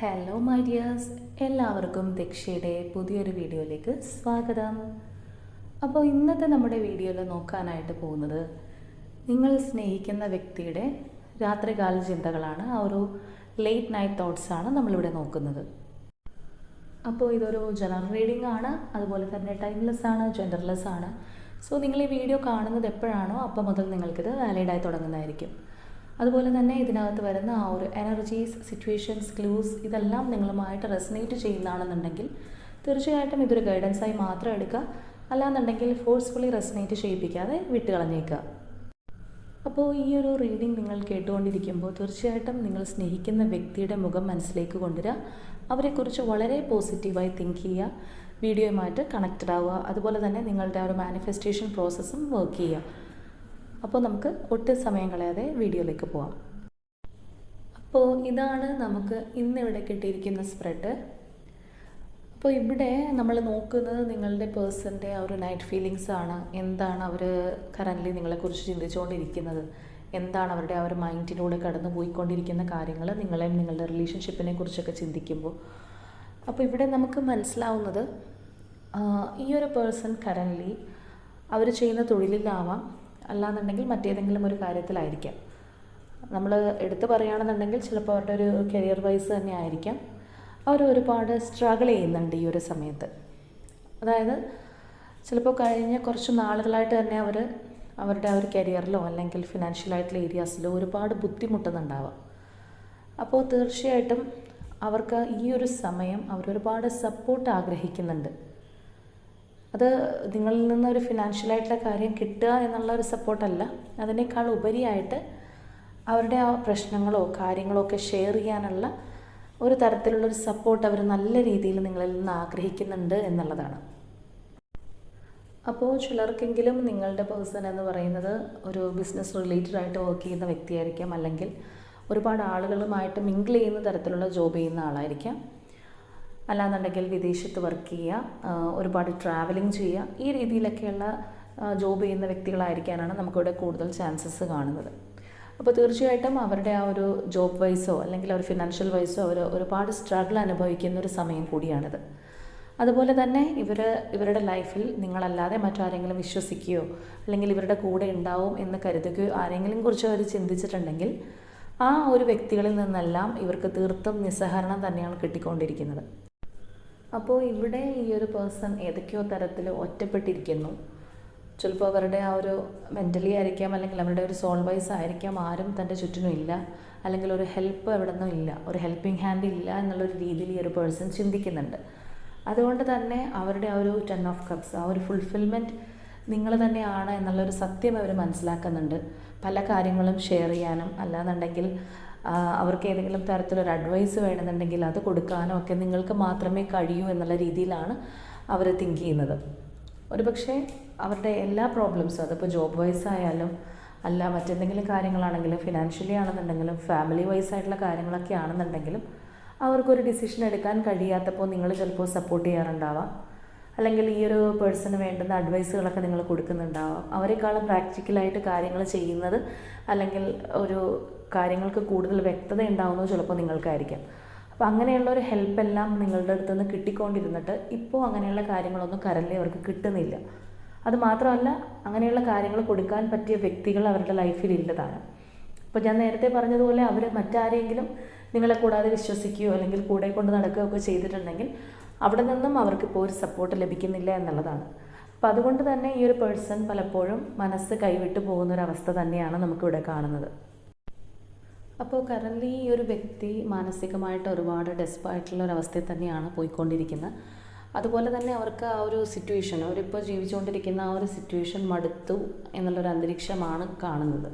Hello my dears എല്ലാവർക്കും ദക്ഷയുടെ പുതിയൊരു വീഡിയോയിലേക്ക് സ്വാഗതം. അപ്പോൾ ഇന്നത്തെ നമ്മുടെ വീഡിയോയിൽ നോക്കാനായിട്ട് പോകുന്നത് നിങ്ങൾ സ്നേഹിക്കുന്ന വ്യക്തിയുടെ രാത്രികാല ചിന്തകളാണ്. ആ ഒരു ലേറ്റ് നൈറ്റ് തോട്ട്സ് ആണ് നമ്മളിവിടെ നോക്കുന്നത്. അപ്പോൾ ഇതൊരു ജനറൽ റീഡിംഗ് ആണ്. അതുപോലെ തന്നെ ടൈംലെസ് ആണ് ജെൻഡർലെസ് ആണ്. സോ നിങ്ങൾ ഈ വീഡിയോ കാണുന്നത് എപ്പോഴാണോ അപ്പോൾ മുതൽ നിങ്ങൾക്കിത് വാലിഡായി തുടങ്ങുന്നതായിരിക്കും. അതുപോലെ തന്നെ ഇതിനകത്ത് വരുന്ന ആ ഒരു എനർജീസ് സിറ്റുവേഷൻസ് ക്ലൂസ് ഇതെല്ലാം നിങ്ങളുമായിട്ട് റെസനേറ്റ് ചെയ്യുന്നതാണെന്നുണ്ടെങ്കിൽ തീർച്ചയായിട്ടും ഇതൊരു ഗൈഡൻസായി മാത്രം എടുക്കുക. അല്ലാന്നുണ്ടെങ്കിൽ ഫോഴ്സ്ഫുള്ളി റെസനേറ്റ് ചെയ്യിപ്പിക്കാതെ വിട്ടുകളഞ്ഞേക്കുക. അപ്പോൾ ഈ ഒരു റീഡിംഗ് നിങ്ങൾ കേട്ടുകൊണ്ടിരിക്കുമ്പോൾ തീർച്ചയായിട്ടും നിങ്ങൾ സ്നേഹിക്കുന്ന വ്യക്തിയുടെ മുഖം മനസ്സിലേക്ക് കൊണ്ടുവരിക. അവരെക്കുറിച്ച് വളരെ പോസിറ്റീവായി തിങ്ക് ചെയ്യുക. വീഡിയോയുമായിട്ട് കണക്റ്റഡ് ആവുക. അതുപോലെ തന്നെ നിങ്ങളുടെ ആ ഒരു മാനിഫെസ്റ്റേഷൻ പ്രോസസ്സും വർക്ക് ചെയ്യുക. അപ്പോൾ നമുക്ക് ഒട്ടും സമയം കളയാതെ വീഡിയോയിലേക്ക് പോവാം. അപ്പോൾ ഇതാണ് നമുക്ക് ഇന്നിവിടെ കിട്ടിയിരിക്കുന്ന സ്പ്രെഡ് അപ്പോൾ ഇവിടെ നമ്മൾ നോക്കുന്നത് നിങ്ങളുടെ പേഴ്സന്റെ ആ ഒരു നൈറ്റ് ഫീലിങ്സ് ആണ്. എന്താണ് അവർ കറന്റ്ലി നിങ്ങളെക്കുറിച്ച് ചിന്തിച്ചുകൊണ്ടിരിക്കുന്നത്? എന്താണ് അവരുടെ ആ ഒരു മൈൻഡിലൂടെ കടന്നു പോയിക്കൊണ്ടിരിക്കുന്ന കാര്യങ്ങൾ? നിങ്ങളെ നിങ്ങളുടെ റിലേഷൻഷിപ്പിനെ കുറിച്ചൊക്കെ ചിന്തിക്കുമ്പോൾ. അപ്പോൾ ഇവിടെ നമുക്ക് മനസ്സിലാവുന്നത് ഈ ഒരു പേഴ്സൺ കറന്റ്ലി അവർ ചെയ്യുന്ന തൊഴിലിലാവാം അല്ലാന്നുണ്ടെങ്കിൽ മറ്റേതെങ്കിലും ഒരു കാര്യത്തിലായിരിക്കാം. നമ്മൾ എടുത്തു പറയുകയാണെന്നുണ്ടെങ്കിൽ ചിലപ്പോൾ അവരുടെ ഒരു കരിയർ വൈസ് തന്നെ ആയിരിക്കാം. അവർ ഒരുപാട് സ്ട്രഗിൾ ചെയ്യുന്നുണ്ട് ഈ ഒരു സമയത്ത്. അതായത് ചിലപ്പോൾ കഴിഞ്ഞ കുറച്ച് നാളുകളായിട്ട് തന്നെ അവർ അവരുടെ ആ ഒരു കരിയറിലോ അല്ലെങ്കിൽ ഫിനാൻഷ്യലായിട്ടുള്ള ഏരിയാസിലോ ഒരുപാട് ബുദ്ധിമുട്ടുന്നുണ്ടാവാം. അപ്പോൾ തീർച്ചയായിട്ടും അവർക്ക് ഈ ഒരു സമയം അവരൊരുപാട് സപ്പോർട്ട് ആഗ്രഹിക്കുന്നുണ്ട്. അത് നിങ്ങളിൽ നിന്ന് ഒരു ഫിനാൻഷ്യലായിട്ടുള്ള കാര്യം കിട്ടുക എന്നുള്ള ഒരു സപ്പോർട്ടല്ല അതിനേക്കാൾ ഉപരിയായിട്ട് അവരുടെ ആ പ്രശ്നങ്ങളോ കാര്യങ്ങളോ ഒക്കെ ഷെയർ ചെയ്യാനുള്ള ഒരു തരത്തിലുള്ള ഒരു സപ്പോർട്ട് അവർ നല്ല രീതിയിൽ നിങ്ങളിൽ നിന്ന് ആഗ്രഹിക്കുന്നുണ്ട് എന്നുള്ളതാണ്. അപ്പോൾ ചിലർക്കെങ്കിലും നിങ്ങളുടെ പേഴ്സൺ എന്ന് പറയുന്നത് ഒരു ബിസിനസ് റിലേറ്റഡ് ആയിട്ട് വർക്ക് ചെയ്യുന്ന വ്യക്തിയായിരിക്കാം. അല്ലെങ്കിൽ ഒരുപാട് ആളുകളുമായിട്ട് മിങ്കിൾ ചെയ്യുന്ന തരത്തിലുള്ള ജോബ് ചെയ്യുന്ന ആളായിരിക്കാം. അല്ലാന്നുണ്ടെങ്കിൽ വിദേശത്ത് വർക്ക് ചെയ്യുക ഒരുപാട് ട്രാവലിംഗ് ചെയ്യുക ഈ രീതിയിലൊക്കെയുള്ള ജോബ് ചെയ്യുന്ന വ്യക്തികളായിരിക്കാനാണ് നമുക്കിവിടെ കൂടുതൽ ചാൻസസ് കാണുന്നത്. അപ്പോൾ തീർച്ചയായിട്ടും അവരുടെ ആ ഒരു ജോബ് വൈസോ അല്ലെങ്കിൽ ഒരു ഫിനാൻഷ്യൽ വൈസോ അവർ ഒരുപാട് സ്ട്രഗിൾ അനുഭവിക്കുന്ന ഒരു സമയം കൂടിയാണിത്. അതുപോലെ തന്നെ ഇവർ ഇവരുടെ ലൈഫിൽ നിങ്ങളല്ലാതെ മറ്റാരെങ്കിലും വിശ്വസിക്കുകയോ അല്ലെങ്കിൽ ഇവരുടെ കൂടെ ഉണ്ടാവും എന്ന് കരുതുകയോ ആരെങ്കിലും കുറിച്ച് അവർ ചിന്തിച്ചിട്ടുണ്ടെങ്കിൽ ആ ഒരു വ്യക്തികളിൽ നിന്നെല്ലാം ഇവർക്ക് തീർത്തും നിസ്സഹരണം തന്നെയാണ് കിട്ടിക്കൊണ്ടിരിക്കുന്നത്. അപ്പോൾ ഇവിടെ ഈ ഒരു പേഴ്സൺ ഏതൊക്കെയോ തരത്തിൽ ഒറ്റപ്പെട്ടിരിക്കുന്നു. ചിലപ്പോൾ അവരുടെ ആ ഒരു മെന്റലി ആയിരിക്കാം അല്ലെങ്കിൽ അവരുടെ ഒരു സോൾ വൈസ് ആയിരിക്കാം ആരും തന്റെ ചുറ്റിനും ഇല്ല അല്ലെങ്കിൽ ഒരു ഹെൽപ്പ് എവിടെ നിന്നും ഇല്ല ഒരു ഹെൽപ്പിംഗ് ഹാൻഡ് ഇല്ല എന്നുള്ളൊരു രീതിയിൽ ഈ ഒരു പേഴ്സൺ ചിന്തിക്കുന്നുണ്ട്. അതുകൊണ്ട് തന്നെ അവരുടെ ആ ഒരു ടെൻ ഓഫ് കപ്സ് ആ ഒരു ഫുൾഫിൽമെന്റ് നിങ്ങൾ തന്നെയാണ് എന്നുള്ളൊരു സത്യം അവർ മനസ്സിലാക്കുന്നുണ്ട്. പല കാര്യങ്ങളും ഷെയർ ചെയ്യാനും അല്ലാന്നുണ്ടെങ്കിൽ അവർക്ക് ഏതെങ്കിലും തരത്തിലൊരു അഡ്വൈസ് വേണമെന്നുണ്ടെങ്കിൽ അത് കൊടുക്കാനോ ഒക്കെ നിങ്ങൾക്ക് മാത്രമേ കഴിയൂ എന്നുള്ള രീതിയിലാണ് അവർ തിങ്ക് ചെയ്യുന്നത്. ഒരു പക്ഷേ അവരുടെ എല്ലാ പ്രോബ്ലംസും അതിപ്പോൾ ജോബ് വൈസ് ആയാലും അല്ല മറ്റെന്തെങ്കിലും കാര്യങ്ങളാണെങ്കിലും ഫിനാൻഷ്യലി ആണെന്നുണ്ടെങ്കിലും ഫാമിലി വൈസ് ആയിട്ടുള്ള കാര്യങ്ങളൊക്കെ ആണെന്നുണ്ടെങ്കിലും അവർക്കൊരു ഡിസിഷൻ എടുക്കാൻ കഴിയാത്തപ്പോൾ നിങ്ങൾ ചിലപ്പോൾ സപ്പോർട്ട് ചെയ്യാറുണ്ടാവാം. അല്ലെങ്കിൽ ഈ ഒരു പേഴ്സണ് വേണ്ടുന്ന അഡ്വൈസുകളൊക്കെ നിങ്ങൾ കൊടുക്കുന്നുണ്ടാവാം. അവരെക്കാളും പ്രാക്ടിക്കലായിട്ട് കാര്യങ്ങൾ ചെയ്യുന്നത് അല്ലെങ്കിൽ ഒരു കാര്യങ്ങൾക്ക് കൂടുതൽ വ്യക്തത ഉണ്ടാവുന്നത് ചിലപ്പോൾ നിങ്ങൾക്കായിരിക്കാം. അപ്പോൾ അങ്ങനെയുള്ള ഒരു ഹെൽപ്പ് എല്ലാം നിങ്ങളുടെ അടുത്ത് നിന്ന് കിട്ടിക്കൊണ്ടിരുന്നിട്ട് ഇപ്പോൾ അങ്ങനെയുള്ള കാര്യങ്ങളൊന്നും കരല്ലേ അവർക്ക് കിട്ടുന്നില്ല. അത് മാത്രമല്ല അങ്ങനെയുള്ള കാര്യങ്ങൾ കൊടുക്കാൻ പറ്റിയ വ്യക്തികൾ അവരുടെ ലൈഫിൽ ഇല്ലതാണ്. അപ്പോൾ ഞാൻ നേരത്തെ പറഞ്ഞതുപോലെ അവർ മറ്റാരെങ്കിലും നിങ്ങളെ കൂടാതെ വിശ്വസിക്കുകയോ അല്ലെങ്കിൽ കൂടെ കൊണ്ട് നടക്കുകയോ ഒക്കെ ചെയ്തിട്ടുണ്ടെങ്കിൽ അവിടെ നിന്നും അവർക്കിപ്പോൾ ഒരു സപ്പോർട്ട് ലഭിക്കുന്നില്ല എന്നുള്ളതാണ്. അപ്പോൾ അതുകൊണ്ട് തന്നെ ഈ ഒരു പേഴ്സൺ പലപ്പോഴും മനസ്സ് കൈവിട്ട് പോകുന്ന ഒരു അവസ്ഥ തന്നെയാണ് നമുക്കിവിടെ കാണുന്നത്. അപ്പോൾ കറന്റ്ലി ഈ ഒരു വ്യക്തി മാനസികമായിട്ട് ഒരുപാട് ഡെസ്പായിട്ടുള്ള ഒരു തന്നെയാണ് പോയിക്കൊണ്ടിരിക്കുന്നത്. അതുപോലെ തന്നെ അവർക്ക് ആ ഒരു സിറ്റുവേഷൻ അവരിപ്പോൾ ജീവിച്ചുകൊണ്ടിരിക്കുന്ന ആ ഒരു സിറ്റുവേഷൻ മടുത്തു എന്നുള്ളൊരു അന്തരീക്ഷമാണ് കാണുന്നത്.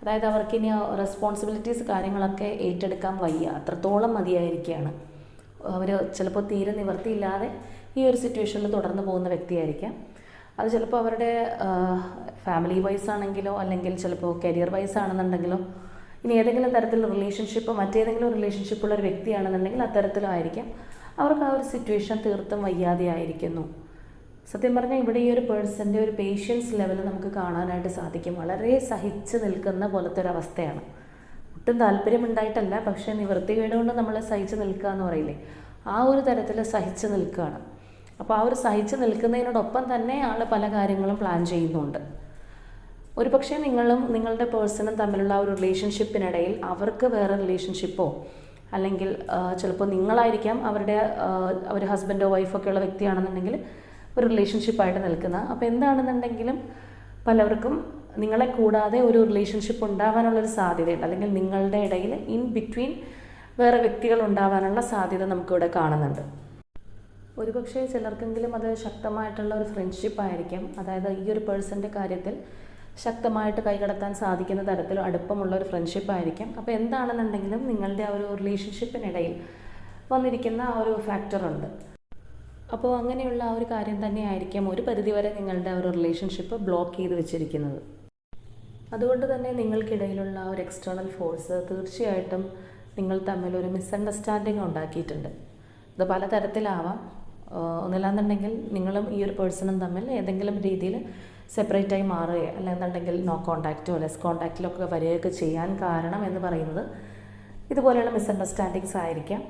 അതായത് അവർക്ക് ഇനി റെസ്പോൺസിബിലിറ്റീസ് കാര്യങ്ങളൊക്കെ ഏറ്റെടുക്കാൻ വയ്യ. അത്രത്തോളം മതിയായിരിക്കുകയാണ്. അവർ ചിലപ്പോൾ തീരെ നിവർത്തിയില്ലാതെ ഈ ഒരു സിറ്റുവേഷനിൽ തുടർന്ന് പോകുന്ന വ്യക്തിയായിരിക്കാം. അത് ചിലപ്പോൾ അവരുടെ ഫാമിലി വൈസ് ആണെങ്കിലോ അല്ലെങ്കിൽ ചിലപ്പോൾ കരിയർ വൈസ് ആണെന്നുണ്ടെങ്കിലോ ഇനി ഏതെങ്കിലും തരത്തിലുള്ള റിലേഷൻഷിപ്പ് മറ്റേതെങ്കിലും റിലേഷൻഷിപ്പ് ഉള്ള ഒരു വ്യക്തിയാണെന്നുണ്ടെങ്കിൽ അത്തരത്തിലായിരിക്കും അവർക്ക് ആ ഒരു സിറ്റുവേഷൻ തീർത്തും വയ്യാതെയായിരിക്കുന്നു സത്യം പറഞ്ഞാൽ ഇവിടെ ഈ ഒരു പേഴ്സന്റെ ഒരു പേഷ്യൻസ് ലെവൽ നമുക്ക് കാണാനായിട്ട് സാധിക്കും. വളരെ സഹിച്ച് നിൽക്കുന്ന പോലത്തെ ഒരു അവസ്ഥയാണ്. ഒട്ടും താല്പര്യമുണ്ടായിട്ടല്ല പക്ഷേ നിവൃത്തി കൊണ്ട് നമ്മൾ സഹിച്ച് നിൽക്കുക എന്ന് പറയില്ലേ? ആ ഒരു തരത്തിൽ സഹിച്ച് നിൽക്കുകയാണ്. അപ്പോൾ ആ ഒരു സഹിച്ച് നിൽക്കുന്നതിനോടൊപ്പം തന്നെ ആൾ പല കാര്യങ്ങളും പ്ലാൻ ചെയ്യുന്നുണ്ട്. ഒരു പക്ഷേ നിങ്ങളും നിങ്ങളുടെ പേഴ്സണും തമ്മിലുള്ള ഒരു റിലേഷൻഷിപ്പിനിടയിൽ അവർക്ക് വേറെ റിലേഷൻഷിപ്പോ അല്ലെങ്കിൽ ചിലപ്പോൾ നിങ്ങളായിരിക്കാം അവരുടെ അവർ ഹസ്ബൻഡോ വൈഫൊക്കെ ഉള്ള വ്യക്തിയാണെന്നുണ്ടെങ്കിൽ ഒരു റിലേഷൻഷിപ്പായിട്ട് നിൽക്കുന്ന. അപ്പോൾ എന്താണെന്നുണ്ടെങ്കിലും പലർക്കും നിങ്ങളെ കൂടാതെ ഒരു റിലേഷൻഷിപ്പ് ഉണ്ടാവാനുള്ളൊരു സാധ്യതയുണ്ട്. അല്ലെങ്കിൽ നിങ്ങളുടെ ഇടയിൽ ഇൻ ബിറ്റ്വീൻ വേറെ വ്യക്തികൾ ഉണ്ടാവാനുള്ള സാധ്യത നമുക്കിവിടെ കാണുന്നുണ്ട്. ഒരുപക്ഷെ ചിലർക്കെങ്കിലും അത് ശക്തമായിട്ടുള്ള ഒരു ഫ്രണ്ട്ഷിപ്പ് ആയിരിക്കാം. അതായത് ഈ ഒരു പേഴ്സന്റെ കാര്യത്തിൽ ശക്തമായിട്ട് കൈകടത്താൻ സാധിക്കുന്ന തരത്തിൽ അടുപ്പമുള്ള ഒരു ഫ്രണ്ട്ഷിപ്പ് ആയിരിക്കും. അപ്പോൾ എന്താണെന്നുണ്ടെങ്കിലും നിങ്ങളുടെ ആ ഒരു റിലേഷൻഷിപ്പിനിടയിൽ വന്നിരിക്കുന്ന ആ ഒരു ഫാക്ടറുണ്ട് അപ്പോൾ അങ്ങനെയുള്ള ആ ഒരു കാര്യം തന്നെയായിരിക്കാം ഒരു പരിധിവരെ നിങ്ങളുടെ ആ ഒരു റിലേഷൻഷിപ്പ് ബ്ലോക്ക് ചെയ്ത് വെച്ചിരിക്കുന്നത്. അതുകൊണ്ട് തന്നെ നിങ്ങൾക്കിടയിലുള്ള ആ ഒരു എക്സ്റ്റേണൽ ഫോഴ്സ് തീർച്ചയായിട്ടും നിങ്ങൾ തമ്മിൽ ഒരു മിസ്അണ്ടർസ്റ്റാൻഡിങ് ഉണ്ടാക്കിയിട്ടുണ്ട്. ഇത് പലതരത്തിലാവാം. ഒന്നില്ലാന്നുണ്ടെങ്കിൽ നിങ്ങളും ഈ ഒരു പേഴ്സണും തമ്മിൽ ഏതെങ്കിലും രീതിയിൽ സെപ്പറേറ്റായി മാറുകയോ അല്ലെന്നുണ്ടെങ്കിൽ നോ കോണ്ടാക്റ്റോ ലെസ് കോണ്ടാക്റ്റിലോ ഒക്കെ വരികയൊക്കെ ചെയ്യാൻ കാരണം എന്ന് പറയുന്നത് ഇതുപോലെയുള്ള മിസ്അണ്ടർസ്റ്റാൻഡിങ്സ് ആയിരിക്കാം.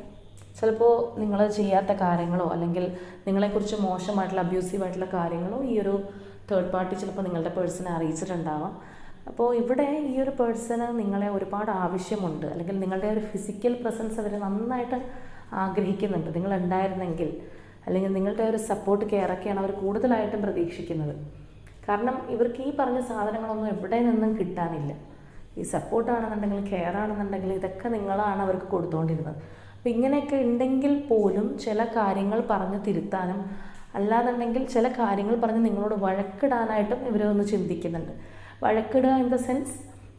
ചിലപ്പോൾ നിങ്ങൾ ചെയ്യാത്ത കാര്യങ്ങളോ അല്ലെങ്കിൽ നിങ്ങളെക്കുറിച്ച് മോശമായിട്ടുള്ള അബ്യൂസീവായിട്ടുള്ള കാര്യങ്ങളോ ഈ ഒരു തേർഡ് പാർട്ടി ചിലപ്പോൾ നിങ്ങളുടെ പേഴ്സണെ അറിയിച്ചിട്ടുണ്ടാവാം. അപ്പോൾ ഇവിടെ ഈ ഒരു പേഴ്സണ് നിങ്ങളെ ഒരുപാട് ആവശ്യമുണ്ട്. അല്ലെങ്കിൽ നിങ്ങളുടെ ഒരു ഫിസിക്കൽ പ്രസൻസ് അവർ നന്നായിട്ട് ആഗ്രഹിക്കുന്നുണ്ട്. നിങ്ങൾ ഉണ്ടായിരുന്നെങ്കിൽ അല്ലെങ്കിൽ നിങ്ങളുടെ ഒരു സപ്പോർട്ട് കെയറൊക്കെയാണ് അവർ കൂടുതലായിട്ടും പ്രതീക്ഷിക്കുന്നത്. കാരണം ഇവർക്ക് ഈ പറഞ്ഞ സാധനങ്ങളൊന്നും എവിടെ നിന്നും കിട്ടാനില്ല. ഈ സപ്പോർട്ടാണെന്നുണ്ടെങ്കിൽ കെയർ ആണെന്നുണ്ടെങ്കിൽ ഇതൊക്കെ നിങ്ങളാണ് അവർക്ക് കൊടുത്തുകൊണ്ടിരുന്നത് അപ്പം ഇങ്ങനെയൊക്കെ ഉണ്ടെങ്കിൽ പോലും ചില കാര്യങ്ങൾ പറഞ്ഞ് തിരുത്താനും അല്ലാന്നുണ്ടെങ്കിൽ ചില കാര്യങ്ങൾ പറഞ്ഞ് നിങ്ങളോട് വഴക്കിടാനായിട്ടും ഇവരൊന്ന് ചിന്തിക്കുന്നുണ്ട്. വഴക്കിടുക ഇൻ ദ സെൻസ്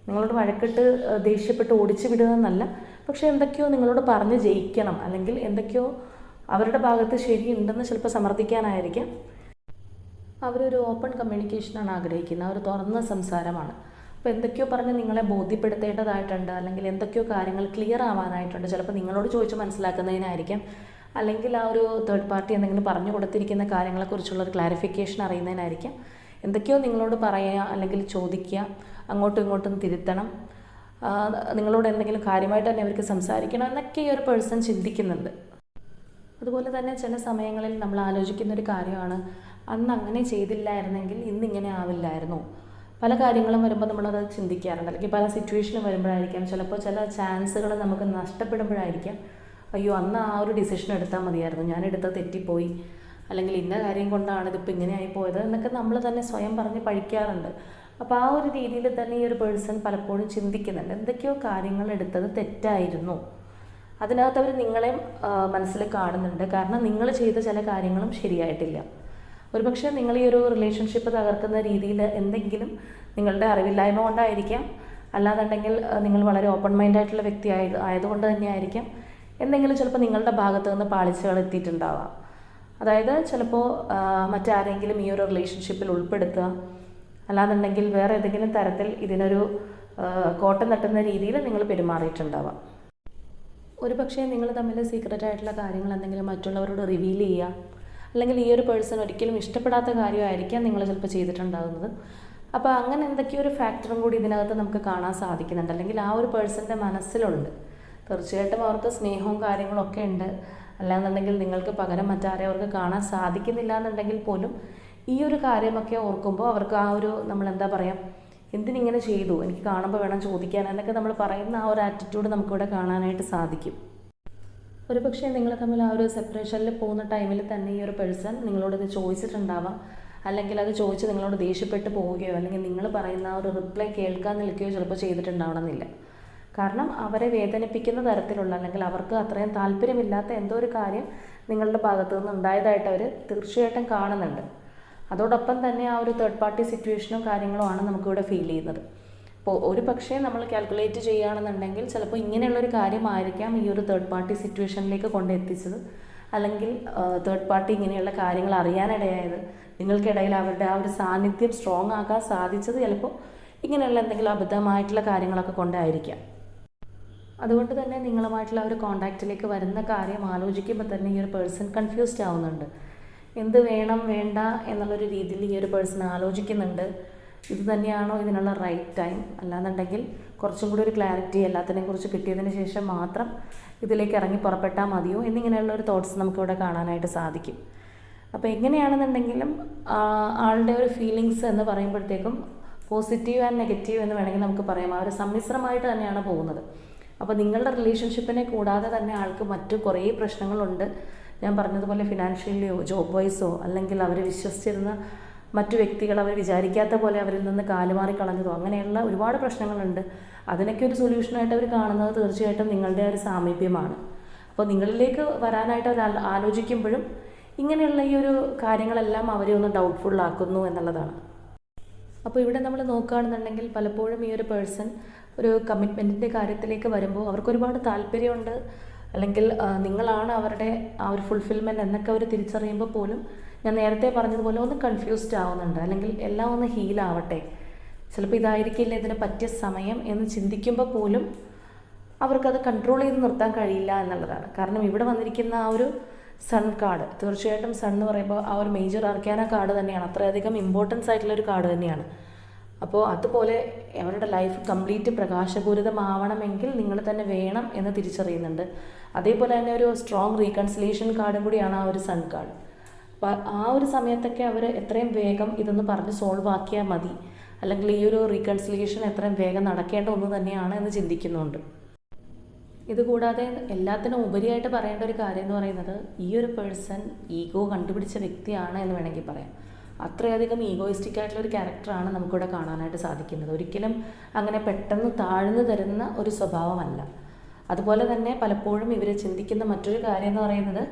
നിങ്ങളോട് വഴക്കിട്ട് ദേഷ്യപ്പെട്ട് ഓടിച്ചു വിടുക എന്നല്ല. പക്ഷേ എന്തൊക്കെയോ നിങ്ങളോട് പറഞ്ഞ് ജയിക്കണം. അല്ലെങ്കിൽ എന്തൊക്കെയോ അവരുടെ ഭാഗത്ത് ശരിയുണ്ടെന്ന് ചിലപ്പോൾ സമർത്ഥിക്കാനായിരിക്കാം. അവരൊരു ഓപ്പൺ കമ്മ്യൂണിക്കേഷനാണ് ആഗ്രഹിക്കുന്നത്. അവർ തുറന്ന സംസാരമാണ്. അപ്പോൾ എന്തൊക്കെയോ പറഞ്ഞ് നിങ്ങളെ ബോധ്യപ്പെടുത്തേണ്ടതായിട്ടുണ്ട്. അല്ലെങ്കിൽ എന്തൊക്കെയോ കാര്യങ്ങൾ ക്ലിയർ ആവാനായിട്ടുണ്ട്. ചിലപ്പോൾ നിങ്ങളോട് ചോദിച്ച് മനസ്സിലാക്കുന്നതിനായിരിക്കും. അല്ലെങ്കിൽ ആ ഒരു തേർഡ് പാർട്ടി എന്തെങ്കിലും പറഞ്ഞു കൊടുത്തിരിക്കുന്ന കാര്യങ്ങളെക്കുറിച്ചുള്ള ഒരു ക്ലാരിഫിക്കേഷൻ അറിയുന്നതിനായിരിക്കും. എന്തൊക്കെയോ നിങ്ങളോട് പറയുക അല്ലെങ്കിൽ ചോദിക്കുക. അങ്ങോട്ടും ഇങ്ങോട്ടും തിരുത്തണം. നിങ്ങളോട് എന്തെങ്കിലും കാര്യമായിട്ട് തന്നെ അവർക്ക് സംസാരിക്കണം എന്നൊക്കെ ഈ ഒരു പേഴ്സൺ ചിന്തിക്കുന്നുണ്ട്. അതുപോലെ തന്നെ ചില സമയങ്ങളിൽ നമ്മൾ ആലോചിക്കുന്ന ഒരു കാര്യമാണ്. അന്ന് അങ്ങനെ ചെയ്തില്ലായിരുന്നെങ്കിൽ ഇന്ന് ഇങ്ങനെ ആവില്ലായിരുന്നു. പല കാര്യങ്ങളും വരുമ്പോൾ നമ്മളത് ചിന്തിക്കാറുണ്ട്. അല്ലെങ്കിൽ പല സിറ്റുവേഷനും വരുമ്പോഴായിരിക്കാം. ചിലപ്പോൾ ചില ചാൻസുകൾ നമുക്ക് നഷ്ടപ്പെടുമ്പോഴായിരിക്കാം. അയ്യോ അന്ന് ആ ഒരു ഡിസിഷൻ എടുത്താൽ മതിയായിരുന്നു. ഞാൻ എടുത്ത തെറ്റിപ്പോയി. അല്ലെങ്കിൽ ഇന്ന കാര്യം കൊണ്ടാണ് ഇതിപ്പോൾ ഇങ്ങനെ പോയത് എന്നൊക്കെ നമ്മൾ തന്നെ സ്വയം പറഞ്ഞ് പഠിക്കാറുണ്ട്. അപ്പോൾ ആ ഒരു രീതിയിൽ തന്നെ ഈ ഒരു പേഴ്സൺ പലപ്പോഴും ചിന്തിക്കുന്നുണ്ട്. എന്തൊക്കെയോ കാര്യങ്ങൾ എടുത്തത് തെറ്റായിരുന്നു. അതിനകത്ത് അവർ നിങ്ങളെ മനസ്സിൽ കാണുന്നുണ്ട്. കാരണം നിങ്ങൾ ചെയ്ത ചില കാര്യങ്ങളും ശരിയായിട്ടില്ല. ഒരുപക്ഷെ നിങ്ങൾ ഈ ഒരു റിലേഷൻഷിപ്പ് തകർക്കുന്ന രീതിയിൽ എന്തെങ്കിലും നിങ്ങളുടെ അറിവില്ലായ്മ കൊണ്ടായിരിക്കാം. അല്ലാന്നുണ്ടെങ്കിൽ നിങ്ങൾ വളരെ ഓപ്പൺ മൈൻഡ് ആയിട്ടുള്ള വ്യക്തി ആയത് ആയതുകൊണ്ട് തന്നെ ആയിരിക്കാം. എന്തെങ്കിലും ചിലപ്പോൾ നിങ്ങളുടെ ഭാഗത്ത് നിന്ന് പാളിച്ചകൾ എത്തിയിട്ടുണ്ടാവാം. അതായത് ചിലപ്പോൾ മറ്റാരെങ്കിലും ഈ ഒരു റിലേഷൻഷിപ്പിൽ ഉൾപ്പെടുത്തുക. അല്ലാന്നുണ്ടെങ്കിൽ വേറെ ഏതെങ്കിലും തരത്തിൽ ഇതിനൊരു കോട്ടം തട്ടുന്ന രീതിയിൽ നിങ്ങൾ പെരുമാറിയിട്ടുണ്ടാവാം. ഒരു പക്ഷേ നിങ്ങൾ തമ്മിൽ സീക്രട്ട് ആയിട്ടുള്ള കാര്യങ്ങൾ എന്തെങ്കിലും മറ്റുള്ളവരോട് റിവീൽ ചെയ്യുക. അല്ലെങ്കിൽ ഈ ഒരു പേഴ്സൺ ഒരിക്കലും ഇഷ്ടപ്പെടാത്ത കാര്യമായിരിക്കാം നിങ്ങൾ ചിലപ്പോൾ ചെയ്തിട്ടുണ്ടാകുന്നത് അപ്പോൾ അങ്ങനെ എന്തൊക്കെയോ ഒരു ഫാക്ടറും കൂടി ഇതിനകത്ത് നമുക്ക് കാണാൻ സാധിക്കുന്നുണ്ട്. അല്ലെങ്കിൽ ആ ഒരു പേഴ്സന്റെ മനസ്സിലുണ്ട്. തീർച്ചയായിട്ടും അവർക്ക് സ്നേഹവും കാര്യങ്ങളൊക്കെ ഉണ്ട്. അല്ലാന്നുണ്ടെങ്കിൽ നിങ്ങൾക്ക് പകരം മറ്റാരെ അവർക്ക് കാണാൻ സാധിക്കുന്നില്ല എന്നുണ്ടെങ്കിൽ പോലും ഈ ഒരു കാര്യമൊക്കെ ഓർക്കുമ്പോൾ അവർക്ക് ആ ഒരു നമ്മൾ എന്താ പറയുക എന്തിനിങ്ങനെ ചെയ്തു? എനിക്ക് കാണുമ്പോൾ വേണം ചോദിക്കാൻ എന്നൊക്കെ നമ്മൾ പറയുന്ന ആ ഒരു ആറ്റിറ്റ്യൂഡ് നമുക്കിവിടെ കാണാനായിട്ട് സാധിക്കും. ഒരു പക്ഷേ നിങ്ങൾ തമ്മിൽ ആ ഒരു സെപ്പറേഷനിൽ പോകുന്ന ടൈമിൽ തന്നെ ഈ ഒരു പേഴ്സൺ നിങ്ങളോട് ഇത് ചോദിച്ചിട്ടുണ്ടാവാം. അല്ലെങ്കിൽ അത് ചോദിച്ച് നിങ്ങളോട് ദേഷ്യപ്പെട്ട് പോവുകയോ അല്ലെങ്കിൽ നിങ്ങൾ പറയുന്ന ആ ഒരു റിപ്ലൈ കേൾക്കാൻ നിൽക്കുകയോ ചിലപ്പോൾ ചെയ്തിട്ടുണ്ടാവണമെന്നില്ല. കാരണം അവരെ വേദനിപ്പിക്കുന്ന തരത്തിലുള്ള അല്ലെങ്കിൽ അവർക്ക് അത്രയും താല്പര്യമില്ലാത്ത എന്തോ ഒരു കാര്യം നിങ്ങളുടെ ഭാഗത്തു നിന്ന് ഉണ്ടായതായിട്ട് അവർ തീർച്ചയായിട്ടും കാണുന്നുണ്ട്. അതോടൊപ്പം തന്നെ ആ ഒരു തേർഡ് പാർട്ടി സിറ്റുവേഷനും കാര്യങ്ങളും ആണ് നമുക്കിവിടെ ഫീൽ ചെയ്യുന്നത്. അപ്പോൾ ഒരു പക്ഷേ നമ്മൾ കാൽക്കുലേറ്റ് ചെയ്യുകയാണെന്നുണ്ടെങ്കിൽ ചിലപ്പോൾ ഇങ്ങനെയുള്ളൊരു കാര്യമായിരിക്കാം ഈ ഒരു തേർഡ് പാർട്ടി സിറ്റുവേഷനിലേക്ക് കൊണ്ടെത്തിച്ചത് അല്ലെങ്കിൽ തേർഡ് പാർട്ടി ഇങ്ങനെയുള്ള കാര്യങ്ങൾ അറിയാനിടയായത്. നിങ്ങൾക്കിടയിൽ അവരുടെ ആ ഒരു സാന്നിധ്യം സ്ട്രോങ് ആക്കാൻ സാധിച്ചത് ചിലപ്പോൾ ഇങ്ങനെയുള്ള എന്തെങ്കിലും അബദ്ധമായിട്ടുള്ള കാര്യങ്ങളൊക്കെ കൊണ്ടായിരിക്കാം. അതുകൊണ്ട് തന്നെ നിങ്ങളുമായിട്ടുള്ള ഒരു കോണ്ടാക്റ്റിലേക്ക് വരുന്ന കാര്യം ആലോചിക്കുമ്പോൾ തന്നെ ഈ ഒരു പേഴ്സൺ കൺഫ്യൂസ്ഡ് ആവുന്നുണ്ട്. എന്ത് വേണം വേണ്ട എന്നുള്ളൊരു രീതിയിൽ ഈ ഒരു പേഴ്സൺ ആലോചിക്കുന്നുണ്ട്. ഇത് തന്നെയാണോ ഇതിനുള്ള റൈറ്റ് ടൈം അല്ലാന്നുണ്ടെങ്കിൽ കുറച്ചും കൂടി ഒരു ക്ലാരിറ്റി എല്ലാത്തിനെയും കുറിച്ച് കിട്ടിയതിന് ശേഷം മാത്രം ഇതിലേക്ക് ഇറങ്ങി പുറപ്പെട്ടാൽ മതിയോ? എന്നിങ്ങനെയുള്ള ഒരു തോട്ട്സ് നമുക്കിവിടെ കാണാനായിട്ട് സാധിക്കും. അപ്പോൾ എങ്ങനെയാണെന്നുണ്ടെങ്കിലും ആളുടെ ഒരു ഫീലിങ്സ് എന്ന് പറയുമ്പോഴത്തേക്കും പോസിറ്റീവ് ആൻഡ് നെഗറ്റീവ് എന്ന് വേണമെങ്കിൽ നമുക്ക് പറയാം. ആ ഒരു സമ്മിശ്രമായിട്ട് തന്നെയാണ് പോകുന്നത്. അപ്പോൾ നിങ്ങളുടെ റിലേഷൻഷിപ്പിനെ കൂടാതെ തന്നെ ആൾക്ക് മറ്റു കുറേ പ്രശ്നങ്ങളുണ്ട്. ഞാൻ പറഞ്ഞതുപോലെ ഫിനാൻഷ്യലിയോ ജോബ് വൈസോ അല്ലെങ്കിൽ അവർ വിശ്വസിച്ചിരുന്ന മറ്റു വ്യക്തികൾ അവർ വിചാരിക്കാത്ത പോലെ അവരിൽ നിന്ന് കാലുമാറി കളഞ്ഞതോ അങ്ങനെയുള്ള ഒരുപാട് പ്രശ്നങ്ങളുണ്ട്. അതിനൊക്കെ ഒരു സൊല്യൂഷനായിട്ട് അവർ കാണുന്നത് തീർച്ചയായിട്ടും നിങ്ങളുടെ ഒരു സാമീപ്യമാണ്. അപ്പോൾ നിങ്ങളിലേക്ക് വരാനായിട്ട് അവർ ആലോചിക്കുമ്പോഴും ഇങ്ങനെയുള്ള ഈ ഒരു കാര്യങ്ങളെല്ലാം അവരെ ഒന്ന് ഡൗട്ട്ഫുള്ളാക്കുന്നു എന്നുള്ളതാണ്. അപ്പോൾ ഇവിടെ നമ്മൾ നോക്കുകയാണെന്നുണ്ടെങ്കിൽ പലപ്പോഴും ഈ ഒരു പേഴ്സൺ ഒരു കമ്മിറ്റ്മെന്റിന്റെ കാര്യത്തിലേക്ക് വരുമ്പോൾ അവർക്ക് ഒരുപാട് താല്പര്യമുണ്ട്. അല്ലെങ്കിൽ നിങ്ങളാണ് അവരുടെ ആ ഒരു ഫുൾഫിൽമെന്റ് എന്നൊക്കെ അവർ തിരിച്ചറിയുമ്പോൾ പോലും ഞാൻ നേരത്തെ പറഞ്ഞതുപോലെ ഒന്ന് കൺഫ്യൂസ്ഡ് ആവുന്നുണ്ട്. അല്ലെങ്കിൽ എല്ലാം ഒന്ന് ഹീലാവട്ടെ ചിലപ്പോൾ ഇതായിരിക്കില്ല ഇതിന് പറ്റിയ സമയം എന്ന് ചിന്തിക്കുമ്പോൾ പോലും അവർക്കത് കൺട്രോൾ ചെയ്ത് നിർത്താൻ കഴിയില്ല എന്നുള്ളതാണ്. കാരണം ഇവിടെ വന്നിരിക്കുന്ന ആ ഒരു സൺ കാർഡ് തീർച്ചയായിട്ടും സൺ എന്ന് പറയുമ്പോൾ ആ ഒരു മേജർ അർക്കാന കാർഡ് തന്നെയാണ്. അത്രയധികം ഇമ്പോർട്ടൻസ് ആയിട്ടുള്ള ഒരു കാർഡ് തന്നെയാണ്. അപ്പോൾ അതുപോലെ അവരുടെ ലൈഫ് കംപ്ലീറ്റ് പ്രകാശപൂരിതമാവണമെങ്കിൽ നിങ്ങൾ തന്നെ വേണം എന്ന് തിരിച്ചറിയുന്നുണ്ട്. അതേപോലെ തന്നെ ഒരു സ്ട്രോങ് റീകൺസിലേഷൻ കാർഡും കൂടിയാണ് ആ ഒരു സൺ കാർഡ് ആ ഒരു സമയത്തൊക്കെ അവർ എത്രയും വേഗം ഇതൊന്ന് പറഞ്ഞ് സോൾവ് ആക്കിയാൽ മതി. അല്ലെങ്കിൽ ഈ ഒരു റീകൺസിലിയേഷൻ എത്രയും വേഗം നടക്കേണ്ട ഒന്ന് തന്നെയാണ് എന്ന് ചിന്തിക്കുന്നുണ്ട്. ഇതുകൂടാതെ എല്ലാത്തിനും ഉപരിയായിട്ട് പറയേണ്ട ഒരു കാര്യം എന്ന് പറയുന്നത് ഈ ഒരു പേഴ്സൺ ഈഗോ കണ്ടുപിടിച്ച വ്യക്തിയാണ് എന്ന് വേണമെങ്കിൽ പറയാം. അത്രയധികം ഈഗോയിസ്റ്റിക് ആയിട്ടുള്ള ഒരു ക്യാരക്ടറാണ് നമുക്കിവിടെ കാണാനായിട്ട് സാധിക്കുന്നത്. ഒരിക്കലും അങ്ങനെ പെട്ടെന്ന് താഴ്ന്നു തരുന്ന ഒരു സ്വഭാവമല്ല. അതുപോലെ തന്നെ പലപ്പോഴും ഇവർ ചിന്തിക്കുന്ന മറ്റൊരു കാര്യം എന്ന് പറയുന്നത്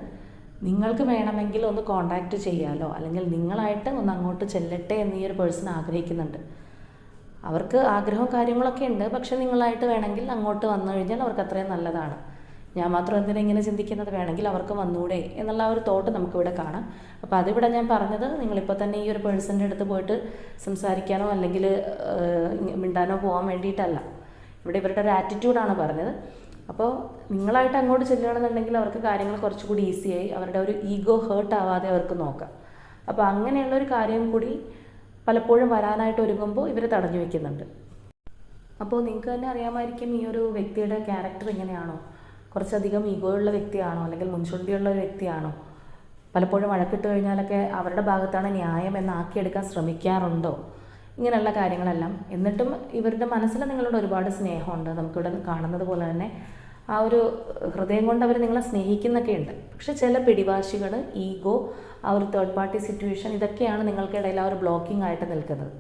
നിങ്ങൾക്ക് വേണമെങ്കിൽ ഒന്ന് കോണ്ടാക്റ്റ് ചെയ്യാലോ? അല്ലെങ്കിൽ നിങ്ങളായിട്ട് ഒന്ന് അങ്ങോട്ട് ചെല്ലട്ടെ എന്ന് ഈ ഒരു പേഴ്സൺ ആഗ്രഹിക്കുന്നുണ്ട്. അവർക്ക് ആഗ്രഹവും കാര്യങ്ങളൊക്കെ ഉണ്ട്. പക്ഷെ നിങ്ങളായിട്ട് വേണമെങ്കിൽ അങ്ങോട്ട് വന്നു കഴിഞ്ഞാൽ അവർക്ക് അത്രയും നല്ലതാണ്. ഞാൻ മാത്രം എന്തിനാ ഇങ്ങനെ ചിന്തിക്കുന്നത്? വേണമെങ്കിൽ അവർക്ക് വന്നൂടെ എന്നുള്ള ഒരു തോട്ട് നമുക്കിവിടെ കാണാം. അപ്പോൾ അതിവിടെ ഞാൻ പറഞ്ഞത് നിങ്ങളിപ്പോൾ തന്നെ ഈ ഒരു പേഴ്സന്റെ അടുത്ത് പോയിട്ട് സംസാരിക്കാനോ അല്ലെങ്കിൽ മിണ്ടാനോ പോകാൻ വേണ്ടിയിട്ടല്ല. ഇവിടെ ഇവരുടെ ഒരു ആറ്റിറ്റ്യൂഡാണ് പറഞ്ഞത്. അപ്പോൾ നിങ്ങളായിട്ട് അങ്ങോട്ട് ചെല്ലുകയാണെന്നുണ്ടെങ്കിൽ അവർക്ക് കാര്യങ്ങൾ കുറച്ചുകൂടി ഈസിയായി അവരുടെ ഒരു ഈഗോ ഹേർട്ട് ആവാതെ അവർക്ക് നോക്കാം. അപ്പോൾ അങ്ങനെയുള്ള ഒരു കാര്യം കൂടി പലപ്പോഴും വരാനായിട്ട് ഒരുങ്ങുമ്പോൾ ഇവർ തടഞ്ഞു വെക്കുന്നുണ്ട്. അപ്പോൾ നിങ്ങൾക്ക് തന്നെ അറിയാമായിരിക്കും ഈ ഒരു വ്യക്തിയുടെ ക്യാരക്ടർ എങ്ങനെയാണോ കുറച്ചധികം ഈഗോ ഉള്ള വ്യക്തിയാണോ? അല്ലെങ്കിൽ മുൻചുണ്ടിയുള്ള ഒരു വ്യക്തിയാണോ? പലപ്പോഴും വഴക്കിട്ട് കഴിഞ്ഞാലൊക്കെ അവരുടെ ഭാഗത്താണ് ന്യായം എന്നാക്കിയെടുക്കാൻ ശ്രമിക്കാറുണ്ടോ? ഇങ്ങനെയുള്ള കാര്യങ്ങളെല്ലാം. എന്നിട്ടും ഇവരുടെ മനസ്സിൽ നിങ്ങളോട് ഒരുപാട് സ്നേഹമുണ്ട്. നമുക്കിവിടെ കാണുന്നത് പോലെ തന്നെ ആ ഒരു ഹൃദയം കൊണ്ട് അവർ നിങ്ങളെ സ്നേഹിക്കുന്നൊക്കെ ഉണ്ട്. പക്ഷെ ചില പിടിവാശികൾ ഈഗോ ആ ഒരു തേർഡ് പാർട്ടി സിറ്റുവേഷൻ ഇതൊക്കെയാണ് നിങ്ങൾക്കിടയിൽ ആ ഒരു ബ്ലോക്കിംഗ് ആയിട്ട് നിൽക്കുന്നത്.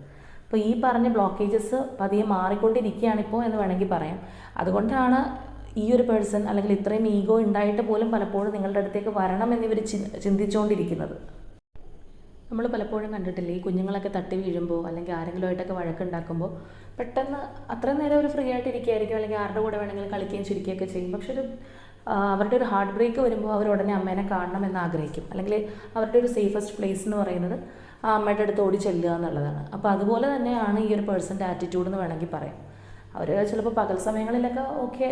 അപ്പോൾ ഈ പറഞ്ഞ ബ്ലോക്കേജസ് പതിയെ മാറിക്കൊണ്ടിരിക്കുകയാണിപ്പോൾ എന്ന് വേണമെങ്കിൽ പറയാം. അതുകൊണ്ടാണ് ഈ ഒരു പേഴ്സൺ അല്ലെങ്കിൽ ഇത്രയും ഈഗോ ഉണ്ടായിട്ട് പോലും പലപ്പോഴും നിങ്ങളുടെ അടുത്തേക്ക് വരണം എന്നിവർ ചിന്തിച്ചുകൊണ്ടിരിക്കുന്നത്. നമ്മൾ പലപ്പോഴും കണ്ടിട്ടില്ലേ ഈ കുഞ്ഞുങ്ങളൊക്കെ തട്ടി വീഴുമ്പോൾ അല്ലെങ്കിൽ ആരെങ്കിലുമായിട്ടൊക്കെ വഴക്കുണ്ടാക്കുമ്പോൾ പെട്ടെന്ന് അത്ര നേരം ഒരു ഫ്രീ ആയിട്ട് ഇരിക്കുകയായിരിക്കും അല്ലെങ്കിൽ ആരുടെ കൂടെ വേണമെങ്കിലും കളിക്കുകയും ചിരിക്കുകയൊക്കെ ചെയ്യും. പക്ഷെ ഒരു അവരുടെ ഒരു ഹാർട്ട് ബ്രേക്ക് വരുമ്പോൾ അവർ ഉടനെ അമ്മേനെ കാണണം എന്ന് ആഗ്രഹിക്കും. അല്ലെങ്കിൽ അവരുടെ ഒരു സേഫസ്റ്റ് പ്ലേസ് എന്ന് പറയുന്നത് ആ അമ്മയുടെ അടുത്ത് ഓടി ചെല്ലുക എന്നുള്ളതാണ്. അപ്പോൾ അതുപോലെ തന്നെയാണ് ഈ ഒരു പേഴ്സന്റെ ആറ്റിറ്റ്യൂഡ് എന്ന് വേണമെങ്കിൽ പറയാം. അവർ ചിലപ്പോൾ പകൽ സമയങ്ങളിലൊക്കെ ഓക്കെ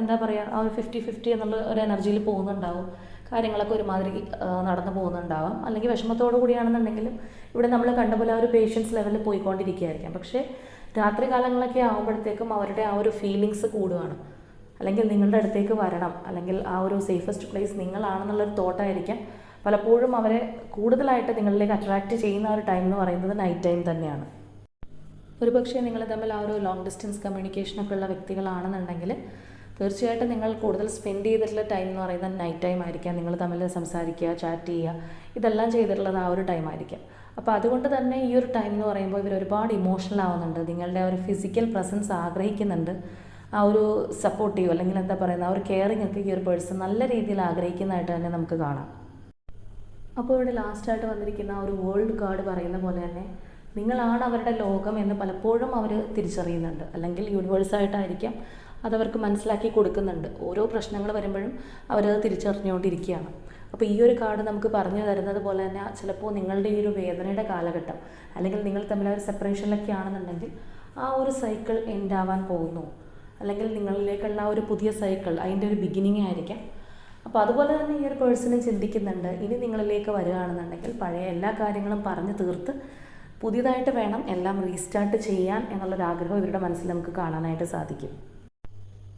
എന്താ പറയുക ആ ഒരു ഫിഫ്റ്റി ഫിഫ്റ്റി എന്നുള്ള ഒരു എനർജിയിൽ പോകുന്നുണ്ടാവും. കാര്യങ്ങളൊക്കെ ഒരുമാതിരി നടന്നു പോകുന്നുണ്ടാവാം. അല്ലെങ്കിൽ വിഷമത്തോടു കൂടിയാണെന്നുണ്ടെങ്കിലും ഇവിടെ നമ്മൾ കണ്ട പോലെ ആ ഒരു പേഷ്യൻസ് ലെവലിൽ പോയിക്കൊണ്ടിരിക്കുകയായിരിക്കാം. പക്ഷേ രാത്രി കാലങ്ങളൊക്കെ ആകുമ്പോഴത്തേക്കും അവരുടെ ആ ഒരു ഫീലിങ്സ് കൂടുകയാണ് അല്ലെങ്കിൽ നിങ്ങളുടെ അടുത്തേക്ക് വരണം. അല്ലെങ്കിൽ ആ ഒരു സേഫസ്റ്റ് പ്ലേസ് നിങ്ങളാണെന്നുള്ളൊരു തോട്ടായിരിക്കാം. പലപ്പോഴും അവരെ കൂടുതലായിട്ട് നിങ്ങളിലേക്ക് അട്രാക്റ്റ് ചെയ്യുന്ന ഒരു ടൈം എന്ന് പറയുന്നത് നൈറ്റ് ടൈം തന്നെയാണ്. ഒരുപക്ഷെ നിങ്ങൾ തമ്മിൽ ആ ഒരു ലോങ് ഡിസ്റ്റൻസ് കമ്മ്യൂണിക്കേഷനൊക്കെ ഉള്ള വ്യക്തികളാണെന്നുണ്ടെങ്കിൽ തീർച്ചയായിട്ടും നിങ്ങൾ കൂടുതൽ സ്പെൻഡ് ചെയ്തിട്ടുള്ള ടൈം എന്ന് പറയുന്നത് നൈറ്റ് ടൈം ആയിരിക്കാം. നിങ്ങൾ തമ്മിൽ സംസാരിക്കുക ചാറ്റ് ചെയ്യുക. ഇതെല്ലാം ചെയ്തിട്ടുള്ളത് ആ ഒരു ടൈം ആയിരിക്കാം. അപ്പോൾ അതുകൊണ്ട് തന്നെ ഈ ഒരു ടൈം എന്ന് പറയുമ്പോൾ ഇവർ ഒരുപാട് ഇമോഷണൽ ആവുന്നുണ്ട്. നിങ്ങളുടെ ഒരു ഫിസിക്കൽ പ്രസൻസ് ആഗ്രഹിക്കുന്നുണ്ട്. ആ ഒരു സപ്പോർട്ടീവ് അല്ലെങ്കിൽ എന്താ പറയുന്നത് ആ ഒരു കെയറിങ് ഒക്കെ ഈ ഒരു പേഴ്സൺ നല്ല രീതിയിൽ ആഗ്രഹിക്കുന്നതായിട്ട് തന്നെ നമുക്ക് കാണാം. അപ്പോൾ ഇവിടെ ലാസ്റ്റായിട്ട് വന്നിരിക്കുന്ന ആ ഒരു വേൾഡ് കാർഡ് പറയുന്ന പോലെ തന്നെ നിങ്ങളാണ് അവരുടെ ലോകം എന്ന് പലപ്പോഴും അവർ തിരിച്ചറിയുന്നുണ്ട്. അല്ലെങ്കിൽ യൂണിവേഴ്സായിട്ടായിരിക്കാം അതവർക്ക് മനസ്സിലാക്കി കൊടുക്കുന്നുണ്ട്. ഓരോ പ്രശ്നങ്ങൾ വരുമ്പോഴും അവരത് തിരിച്ചറിഞ്ഞുകൊണ്ടിരിക്കുകയാണ്. അപ്പോൾ ഈ ഒരു കാർഡ് നമുക്ക് പറഞ്ഞു തരുന്നത് പോലെ തന്നെ ചിലപ്പോൾ നിങ്ങളുടെ ഈ ഒരു വേദനയുടെ കാലഘട്ടം അല്ലെങ്കിൽ നിങ്ങൾ തമ്മിൽ ഒരു സെപ്പറേഷനിലൊക്കെ ആണെന്നുണ്ടെങ്കിൽ ആ ഒരു സൈക്കിൾ എൻഡ് ആവാൻ പോകുന്നു. അല്ലെങ്കിൽ നിങ്ങളിലേക്കുള്ള ആ ഒരു പുതിയ സൈക്കിൾ അതിന്റെ ഒരു ബിഗിനിങ് ആയിരിക്കാം. അപ്പോൾ അതുപോലെ തന്നെ ഈ ഒരു പേഴ്സണും ചിന്തിക്കുന്നുണ്ട് ഇനി നിങ്ങളിലേക്ക് വരികയാണെന്നുണ്ടെങ്കിൽ പഴയ എല്ലാ കാര്യങ്ങളും പറഞ്ഞു തീർത്ത് പുതിയതായിട്ട് വേണം എല്ലാം റീസ്റ്റാർട്ട് ചെയ്യാൻ എന്നുള്ളൊരു ആഗ്രഹം ഇവരുടെ മനസ്സിൽ നമുക്ക് കാണാനായിട്ട് സാധിക്കും.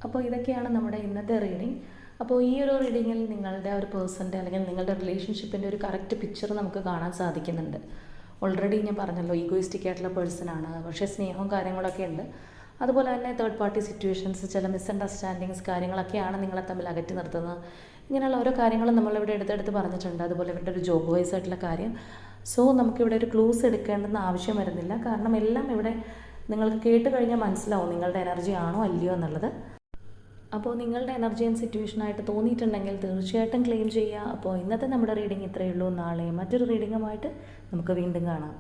അപ്പോൾ ഇതൊക്കെയാണ് നമ്മുടെ ഇന്നത്തെ റീഡിങ് അപ്പോൾ ഈ ഒരു റീഡിങ്ങിൽ നിങ്ങളുടെ ഒരു പേഴ്സന്റെ അല്ലെങ്കിൽ നിങ്ങളുടെ റിലേഷൻഷിപ്പിന്റെ ഒരു കറക്റ്റ് പിക്ചർ നമുക്ക് കാണാൻ സാധിക്കുന്നുണ്ട്. ഓൾറെഡി ഞാൻ പറഞ്ഞല്ലോ ഈഗോയിസ്റ്റിക് ആയിട്ടുള്ള പേഴ്സൺ ആണ്. പക്ഷേ സ്നേഹവും കാര്യങ്ങളൊക്കെ ഉണ്ട്. അതുപോലെ തന്നെ തേർഡ് പാർട്ടി സിറ്റുവേഷൻസ് ചില മിസ്അണ്ടർസ്റ്റാൻഡിങ്സ് കാര്യങ്ങളൊക്കെയാണ് നിങ്ങളെ തമ്മിൽ അകറ്റി നിർത്തുന്നത്. ഇങ്ങനെയുള്ള ഓരോ കാര്യങ്ങളും നമ്മളിവിടെ എടുത്തെടുത്ത് പറഞ്ഞിട്ടുണ്ട്. അതുപോലെ ഇവരുടെ ഒരു ജോബ് വൈസ് ആയിട്ടുള്ള കാര്യം. സോ നമുക്കിവിടെ ഒരു ക്ലൂസ് എടുക്കേണ്ടെന്ന് ആവശ്യം വരുന്നില്ല. കാരണം എല്ലാം ഇവിടെ നിങ്ങൾക്ക് കേട്ട് കഴിഞ്ഞാൽ മനസ്സിലാവും നിങ്ങളുടെ എനർജി ആണോ അല്ലയോ എന്നുള്ളത്. അപ്പോൾ നിങ്ങളുടെ എനർജി ആൻഡ് സിറ്റുവേഷനായിട്ട് തോന്നിയിട്ടുണ്ടെങ്കിൽ തീർച്ചയായിട്ടും ക്ലെയിം ചെയ്യുക. അപ്പോൾ ഇന്നത്തെ നമ്മുടെ റീഡിംഗ് ഇത്രയേ ഉള്ളൂ. നാളെ മറ്റൊരു റീഡിങ്ങുമായിട്ട് നമുക്ക് വീണ്ടും കാണാം.